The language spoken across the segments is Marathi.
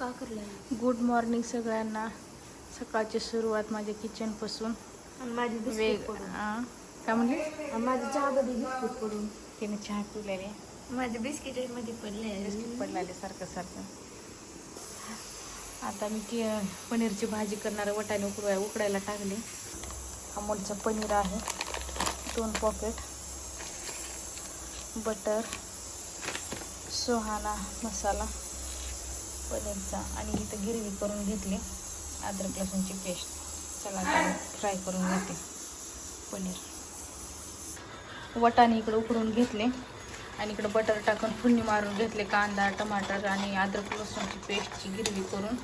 का करलं गुड मॉर्निंग सगळ्यांना. सकाळची सुरुवात माझ्या किचनपासून आणि माझी वेग बिस्किट हां काय म्हणली? आणि माझी चहामध्ये बिस्किट पडून? तिने चहा पिलेली. माझे बिस्किटमध्ये पडले पडलेले सारखं सारखं. आता मी की पनीरची भाजी करणार वटाने उकडवाय उकडायला टाकली. अमूलचं पनीर आहे. दोन पॉकेट बटर सुहाना मसाला. पनीरचा आणि इथं गिरवी करून घेतली. अद्रक लसूणची पेस्ट चला फ्राय करून घेते. पनीर. वटाणे इकडे उकडून घेतले. आणि इकडं बटर टाकून फुलणी मारून घेतले. कांदा टमाटर आणि अद्रक लसूणची पेस्टची गिरवी करून.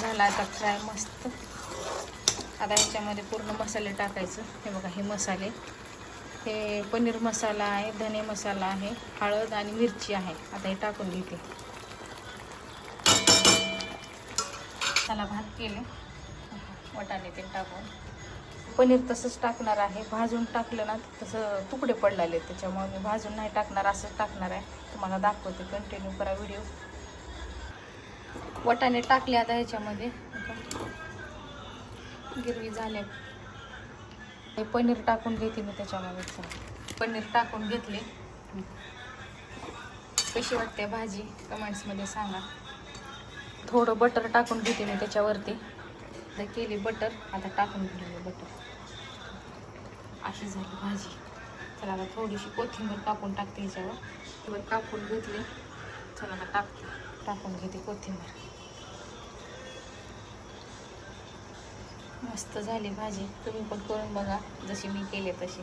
झाला आता फ्राय मस्त. आता ह्याच्यामध्ये पूर्ण मसाले टाकायचं. हे बघा हे मसाले. हे पनीर मसाला आहे धने मसाला आहे हळद आणि मिरची आहे. आता हे टाकून घेते. त्याला भात केले. वटाणे ते टाकून. पनीर तसंच टाकणार आहे. भाजून टाकलं ना तसं तुकडे पडलेले त्याच्यामुळे मी भाजून नाही टाकणार असंच टाकणार आहे. तुम्हाला दाखवते कंटिन्यू करा व्हिडिओ वटाणे टाकले आता ह्याच्यामध्ये. गिरवी झाले हे पनीर टाकून घेते मी त्याच्यामध्ये पनीर टाकून घेतले. कशी वाटते भाजी? कमेंट्समध्ये सांगा. थोडं बटर टाकून घेते मी त्याच्यावरती. आता केली बटर. आता टाकून घेतली बटर. अशी झाली भाजी. चला आता थोडीशी कोथिंबीर टाकून टाकते ह्याच्यावर कापून घेतली. चला आता टाकते टाकून घेते कोथिंबीर. मस्त झाली भाजी. तुम्ही पण करून बघा. जशी मी केले तशी.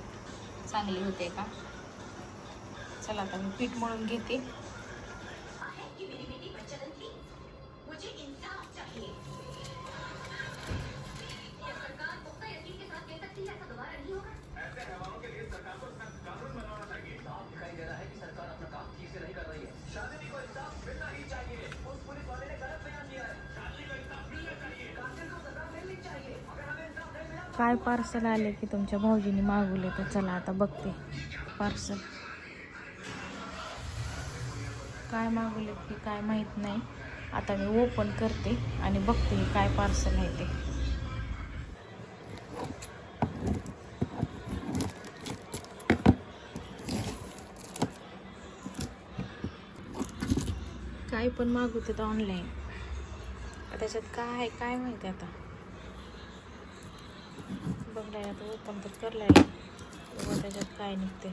चांगली होते का? चला आता मी पीठ मळून घेते. काय पार्सल आले की तुमच्या भाऊजीने मागवले तर चला आता बघते. पार्सल काय मागवले की काय माहीत नाही. आता मी ओपन करते आणि बघते हे काय पार्सल आहे ते. काय पण मागवते ऑनलाईन त्याच्यात काय आहे काय माहिती आता? बघलाय आता ओपन तर करलाय. बघा त्याच्यात काय निघते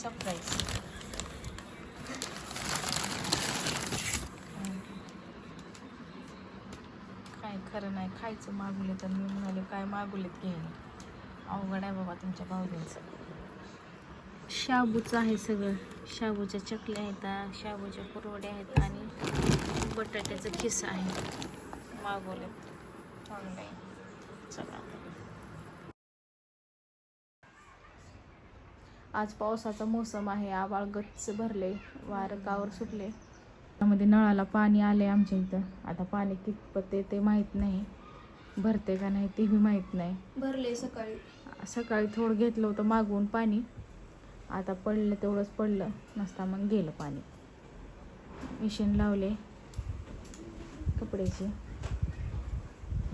सरप्राईज काय खरं नाही खायचं मागवले तर मी म्हणाले काय मागवलेत घ्यायला अवघड आहे बाबा तुमच्या भाऊजींचं शाबूचं आहे सगळं. शाबूच्या चकल्या आहेत शाबूच्या कुरवड्या आहेत आणि बटाट्याचं खिस्सा आहे. मागवलेत. ऑनलाईन चला. आज पावसाचा मोसम आहे. आबाळ गच्च भरले वारं कावर सुटले. त्यामध्ये नळाला पाणी आले आमच्या इथं. आता पाणी कितपत ते माहीत नाही. भरते का नाही ते बी माहीत नाही. भरले सकाळी. सकाळी थोडं घेतलं होतं मागवून पाणी. आता पडलं तेवढंच पडलं. नसता मग गेलं पाणी. मिशीन लावले कपड्याचे.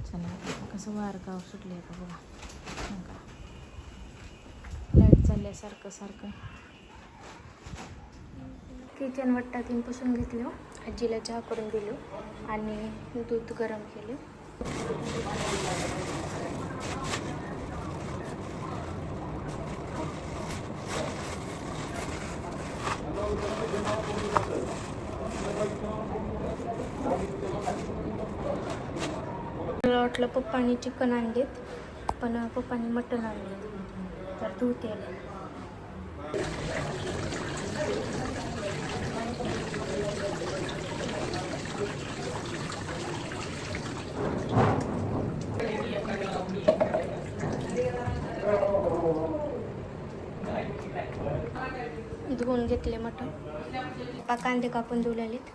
चला कसं वारं कावर सुटले आता बघा. चालल्यासारखं सारखं. किचन वट्टातून पुसून घेतलं हो. आजीला चहा करून दिलो आणि दूध गरम केलं. मला वाटलं पप्पानी चिकन आणलेत पण पप्पानी मटण आणले तर धुते धुवून घेतले मटण? कांदे कापून धुलेलेत